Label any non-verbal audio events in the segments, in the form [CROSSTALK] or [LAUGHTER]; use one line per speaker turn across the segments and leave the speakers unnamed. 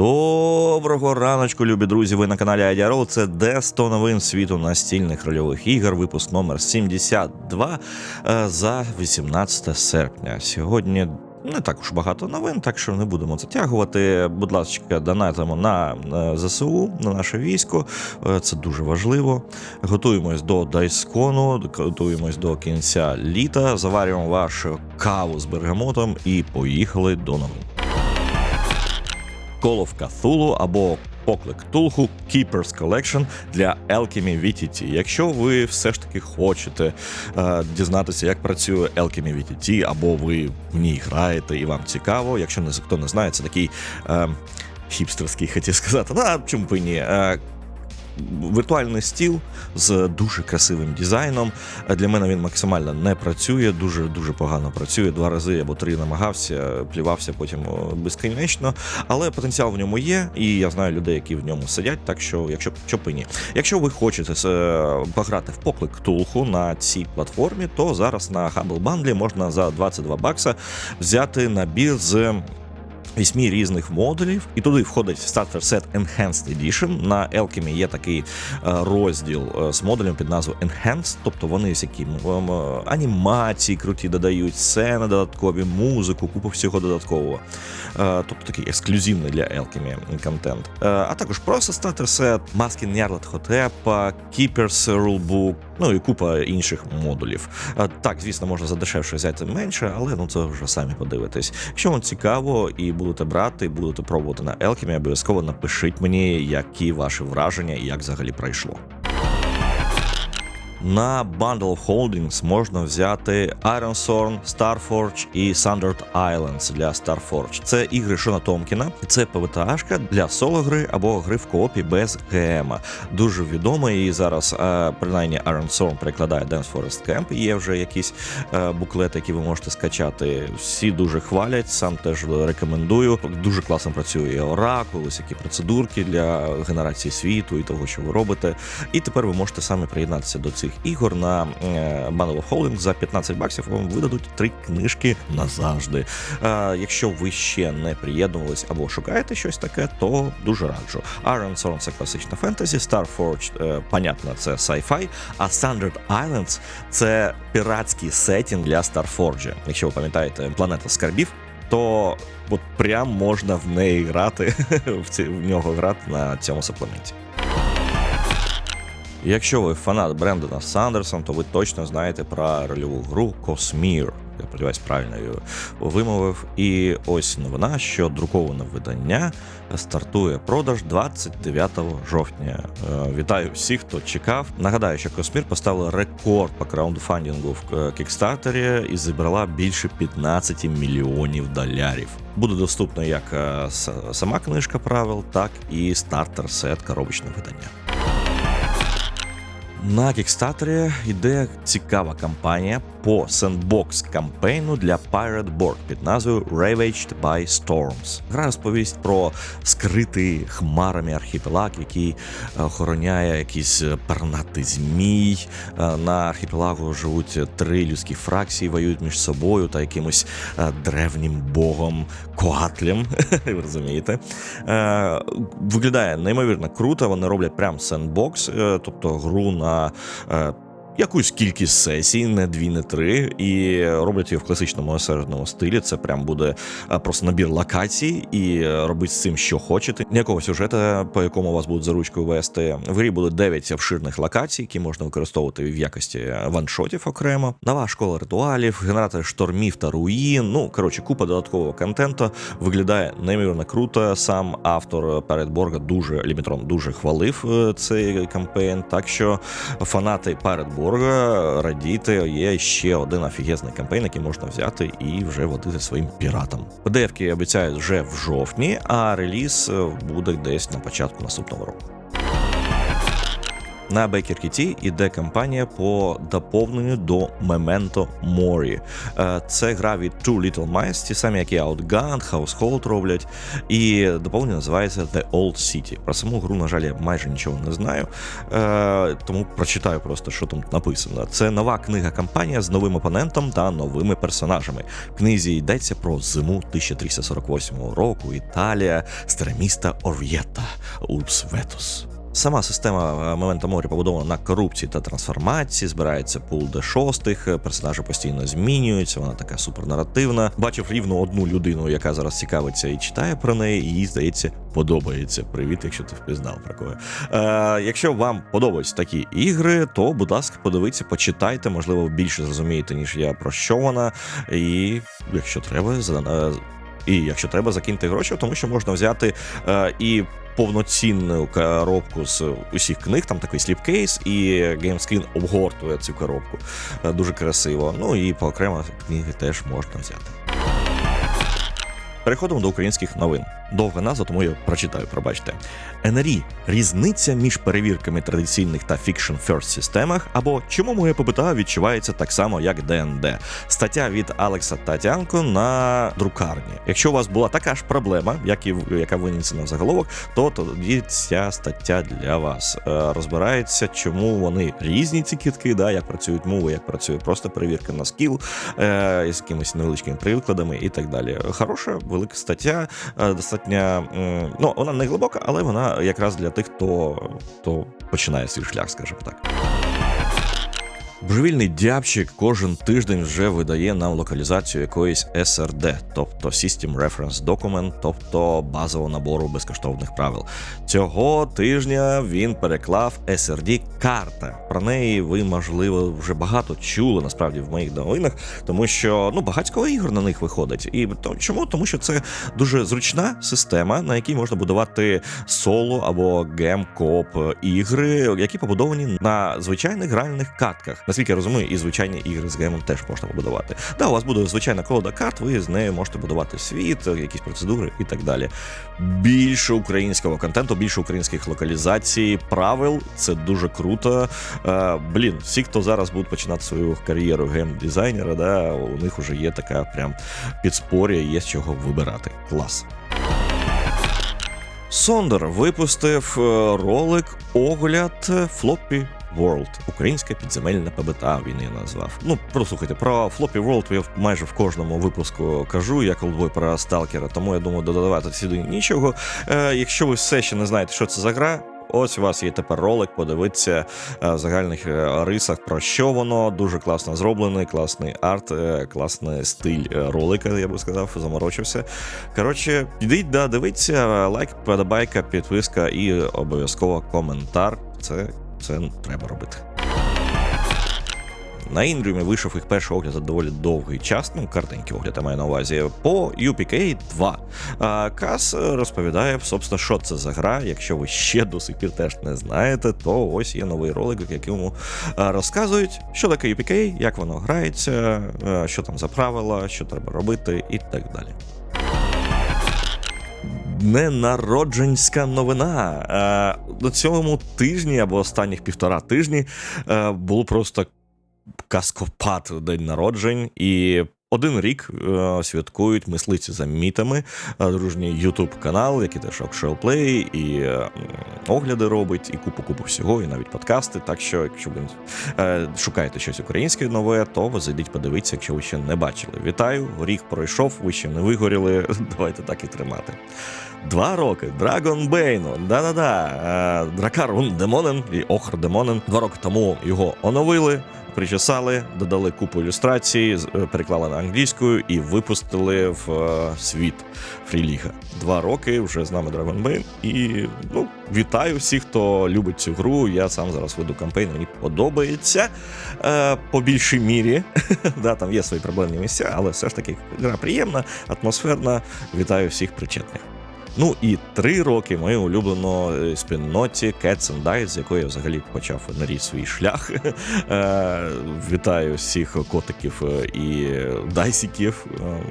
Доброго раночку, любі друзі. Ви на каналі Адіарол. Це де 100 новин світу настільних рольових ігор. Випуск номер 72 е, за 18 серпня. Сьогодні. Не так уж багато новин, так що не будемо затягувати. Будь ласка, донатимо на е, ЗСУ, на наше військо. Е, Це дуже важливо. Готуємось до Дайскону, готуємось до кінця літа. Заварюємо вашу каву з бергамотом і поїхали до новин. Call of Cthulhu або Поклик Тулху Keeper's Collection для Alchemy VTT. Якщо ви все ж таки хочете е, дізнатися, як працює Alchemy VTT, або ви в ній граєте і вам цікаво, якщо не хто не знає, це такий е, хіпстерський, хотів сказати. Ну, а чому б і ні? Е, Віртуальний стіл з дуже красивим дизайном. Для мене він максимально не працює, дуже дуже погано працює. Два рази або три намагався, плівався потім безкінечно. Але потенціал в ньому є, і я знаю людей, які в ньому сидять. Так що, якщо що б і ні. Якщо ви хочете е, пограти в поклик Тулху на цій платформі, то зараз на Humble Bundle можна за 22 бакса взяти набір з Вісьмі різних модулів, і туди входить Starter Set Enhanced Edition. На Alchemy є такий е, розділ е, з модулем під назвою Enhanced, тобто вони всякі м, м, анімації круті додають, сцени додаткові, музику, купу всього додаткового. Е, Тобто такий ексклюзивний для Alchemy контент. Е, А також просто Starter Set, Masking Nyarlathotep, Хотепа, Keeper's Rulebook, ну і купа інших модулів. Е, Так, звісно, можна за дешевше взяти менше, але ну це вже самі подивитесь. Якщо вам цікаво і будете брати, будете пробувати на Alchemy, обов'язково напишіть мені, які ваші враження і як взагалі пройшло. На Bundle of Holdings можна взяти Iron Thorn, Starforge і Sundered Islands для Starforge. Це ігри Шона Томкіна. Це ПВТАшка для соло-гри або гри в коопі без ГМ. Дуже відома і зараз, е, принаймні, Iron Thorn перекладає Dance Forest Camp. Є вже якісь е, буклети, які ви можете скачати. Всі дуже хвалять, сам теж рекомендую. Дуже класно працює і ось які процедурки для генерації світу і того, що ви робите. І тепер ви можете самі приєднатися до цих ігор на е, Bundle of Holdings за 15 баксів. Вам видадуть три книжки назавжди. Е, Якщо ви ще не приєднувались або шукаєте щось таке, то дуже раджу. Iron Thorn – це класична фентезі, Starforged, е, понятно, це sci-fi, а Standard Islands – це піратський сетінг для Starforge. Якщо ви пам'ятаєте, планета скарбів. То от прям можна в неї грати, [LAUGHS] в, ці, в нього грати на цьому саплементі. Якщо ви фанат Брендона Сандерсон, то ви точно знаєте про рольову гру Cosmere. Я сподіваюсь, правильно її вимовив. І ось новина, що друковане видання стартує продаж 29 жовтня. Е, Вітаю всіх, хто чекав. Нагадаю, що Cosmere поставила рекорд по краундфандингу в кікстартері і зібрала більше 15 мільйонів долярів. Буде доступна як е, сама книжка правил, так і стартер-сет коробочне видання. На кікстатері йде цікава кампанія по сендбокс кампейну для Pirate Board під назвою Ravaged by Storms. Гра розповість про скритий хмарами архіпелаг, який е, охороняє якийсь е, пернатий змій. Е, На архіпелагу живуть три людські фракції, воюють між собою та якимось древнім богом Коатлем. [LAUGHS] Ви розумієте? Виглядає неймовірно круто. Вони роблять прям сендбокс, тобто гру на. Е, Якусь кількість сесій, не дві, не три, і роблять її в класичному осередному стилі. Це прям буде е, просто набір локацій, і е, робить з цим, що хочете. Ніякого сюжету, по якому вас будуть за ручкою вести. В грі буде 9 обширних локацій, які можна використовувати в якості ваншотів окремо. Нова школа ритуалів, генератор штормів та руїн. Ну коротше, купа додаткового контенту. Виглядає неймовірно круто. Сам автор перед Борга дуже лімітрон дуже хвалив е, цей кампейн. Так що фанати перед Борга радійте, є ще один офігезний кампейн, який можна взяти і вже водити своїм піратам. PDF-ки обіцяють вже в жовтні, а реліз е, буде десь на початку наступного року. На Baker KT іде кампанія по доповненню до Memento Mori. Е, Це гра від Two Little Mice, ті самі, які Outgun, Household роблять. І доповнення називається The Old City. Про саму гру, на жаль, я майже нічого не знаю, е, тому прочитаю просто, що там написано. Це нова книга кампанія з новим опонентом та новими персонажами. В книзі йдеться про зиму 1348 року. Італія, старе місто Ор'єта, Урбс Ветус. Сама система Memento Mori побудована на корупції та трансформації, збирається пул D6, персонажі постійно змінюються, вона така супернаративна. Бачив рівно одну людину, яка зараз цікавиться і читає про неї, і їй здається, подобається. Привіт, якщо ти впізнав про кого. Е, якщо вам подобаються такі ігри, то, будь ласка, подивіться, почитайте, можливо, більше зрозумієте, ніж я про що вона. І якщо треба, за- е, і якщо треба, закиньте гроші, тому що можна взяти е, і повноцінну коробку з усіх книг, там такий сліпкейс, і геймскрін обгортує цю коробку. Е, Дуже красиво. Ну і по окремо книги теж можна взяти. Переходимо до українських новин. Довга назва, тому я прочитаю, пробачте. НРІ різниця між перевірками традиційних та Fiction First системах, або чому моє ПБТА відчувається так само, як ДНД. Стаття від Алекса Татянко на друкарні. Якщо у вас була така ж проблема, як і яка винесена в заголовок, то тоді ця стаття для вас Е, розбирається, чому вони різні ці кітки, да, як працюють мови, як працює просто перевірка на скіл е, із якимись невеличкими прикладами і так далі. Хороша, велика стаття, е, достатньо. Ну, вона не глибока, але вона якраз для тих, хто, хто починає свій шлях, скажімо так. Божевільний дябчик кожен тиждень вже видає нам локалізацію якоїсь SRD, тобто System Reference Document, тобто базового набору безкоштовних правил. Цього тижня він переклав SRD карта. Про неї ви, можливо, вже багато чули насправді в моїх новинах, тому що ну багатько ігор на них виходить. І то чому? Тому що це дуже зручна система, на якій можна будувати соло або гем коп ігри, які побудовані на звичайних гральних картках. Наскільки я розумію, і звичайні ігри з гемом теж можна побудувати. Да, у вас буде звичайна колода карт, ви з нею можете будувати світ, якісь процедури і так далі. Більше українського контенту, більше українських локалізацій, правил це дуже круто. Е, блін, всі, хто зараз будуть починати свою кар'єру гейм-дизайнера, да, у них вже є така прям підспоря, є з чого вибирати. Клас. Сондер випустив е, ролик огляд Floppy World. Українська підземельна ПБТА він її назвав. Ну, прослухайте, про Floppy World я майже в кожному випуску кажу, як олдбой про сталкера, тому я думаю, додавати сюди нічого. Е, якщо ви все ще не знаєте, що це за гра. Ось у вас є тепер ролик, подивитися е, в загальних е, рисах про що воно. Дуже класно зроблений, класний арт, е, класний стиль ролика, я би сказав, заморочився. Коротше, йдіть, да, дивіться, лайк, подобайка, підписка і обов'язково коментар. Це, це треба робити. На Індріумі вийшов їх перший огляд за доволі довгий час, ну, картинький огляд, я маю на увазі, по UPK 2. А Кас розповідає, собственно, що це за гра. Якщо ви ще до сих пір теж не знаєте, то ось є новий ролик, в якому розказують, що таке UPK, як воно грається, що там за правила, що треба робити і так далі. Ненародженська новина. На цьому тижні або останніх півтора тижні було просто каскопад день народжень, і один рік е, святкують мислиці за мітами, е, дружній Ютуб канал, який теж Play, і огляди робить, і купу-купу всього, і навіть подкасти. Так що, якщо ви е, шукаєте щось українське нове, то ви зайдіть подивіться, якщо ви ще не бачили. Вітаю! Рік пройшов, ви ще не вигоріли. [LAUGHS] Давайте так і тримати. Два роки Драгон Бейну, да-да-да, е, Дракар Демонен і Охр Демонен. Два роки тому його оновили, причесали, додали купу ілюстрацій, е, переклали на англійську і випустили в е, світ Фріліга. Два роки вже з нами Драгон Бейн. І ну, вітаю всіх, хто любить цю гру. Я сам зараз веду кампейн, мені подобається е, по більшій мірі. [LAUGHS] да, там є свої проблемні місця, але все ж таки гра приємна, атмосферна. Вітаю всіх причетних. Ну і три роки моїй улюбленої спільноті Cats and Dice, з якої я взагалі почав на свій шлях. [LAUGHS] Е, Вітаю всіх котиків е, і дайсіків. е,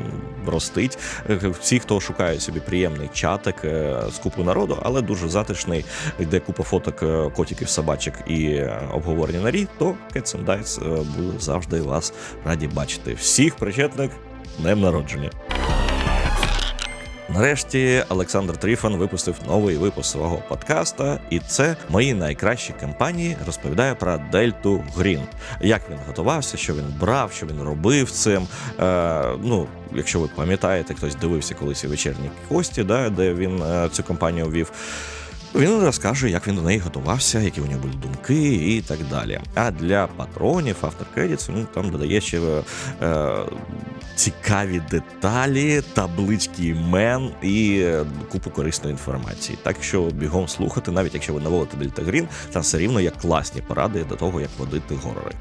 Ростить. Е, Всі, хто шукає собі приємний чатик е, з купою народу, але дуже затишний, де купа фоток е, котиків, собачок і е, обговорення на рік, то Cats and Dice е, буде завжди вас раді бачити. Всіх причетних днем народження. Нарешті Олександр Тріфан випустив новий випуск свого подкаста, і це мої найкращі кампанії розповідає про Дельту Грін. Як він готувався, що він брав, що він робив цим. Е, ну, якщо ви пам'ятаєте, хтось дивився колись вечірні кості, да, де він е, цю кампанію ввів. Він розкаже, як він до неї готувався, які у нього були думки і так далі. А для патронів автор Credits, ну там додає ще е, цікаві деталі, таблички імен і е, купу корисної інформації. Так що бігом слухати, навіть якщо ви наводите Дельта Грін, там все рівно є класні поради до того, як водити горори.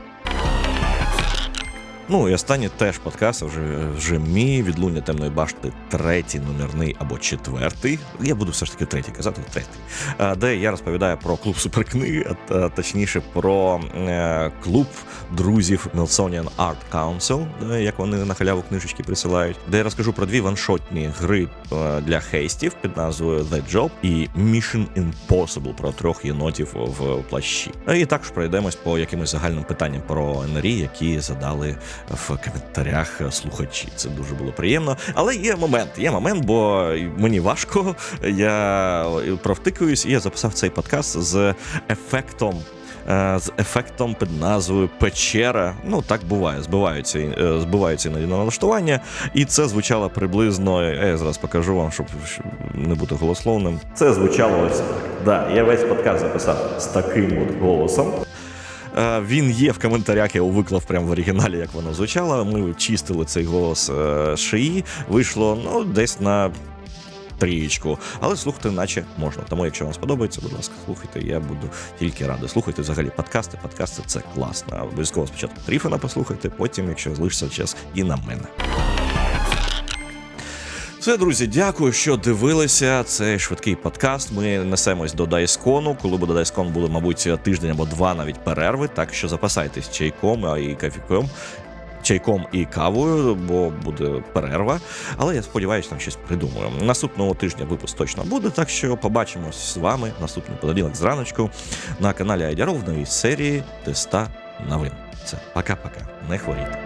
Ну і останній теж подкаст, вже, вже мій відлуння темної башти, третій номерний або четвертий. Я буду все ж таки третій казати, третій. Де я розповідаю про клуб суперкниги, а, точніше про е, клуб друзів Melsonian Art Council, як вони на халяву книжечки присилають, де я розкажу про дві ваншотні гри е, для хейстів під назвою The Job і Mission Impossible про трьох єнотів в плащі. І також пройдемось по якимось загальним питанням про НРІ, які задали в коментарях слухачі. Це дуже було приємно. Але є момент, є момент, бо мені важко. Я провтикуюсь, і я записав цей подкаст з ефектом. е, З ефектом під назвою Печера. Ну так буває, збиваються е, збиваються іноді на налаштування, і це звучало приблизно. е, Я зараз покажу вам, щоб не бути голословним. Це звучало ось так. Да, я весь подкаст записав з таким от голосом. Е, Він є в коментарях, я його виклав прямо в оригіналі, як воно звучало. Ми чистили цей голос е, шиї. Вийшло ну, десь на трієчку. Але слухати, наче можна. Тому, якщо вам сподобається, будь ласка, слухайте. Я буду тільки радий. Слухайте взагалі подкасти. Подкасти це класно. Обов'язково спочатку Тріфана послухайте, потім, якщо залишиться час, і на мене. Все, друзі, дякую, що дивилися цей швидкий подкаст. Ми несемось до Дайскону. Коли буде Дайскон, буде, мабуть, тиждень або два навіть перерви. Так що запасайтесь чайком і кафіком. Чайком і кавою, бо буде перерва. Але я сподіваюся, там щось придумаю. Наступного тижня випуск точно буде, так що побачимось з вами наступний понеділок зраночку на каналі Айдяров в новій серії Теста новин. Це пока-пока. Не хворійте.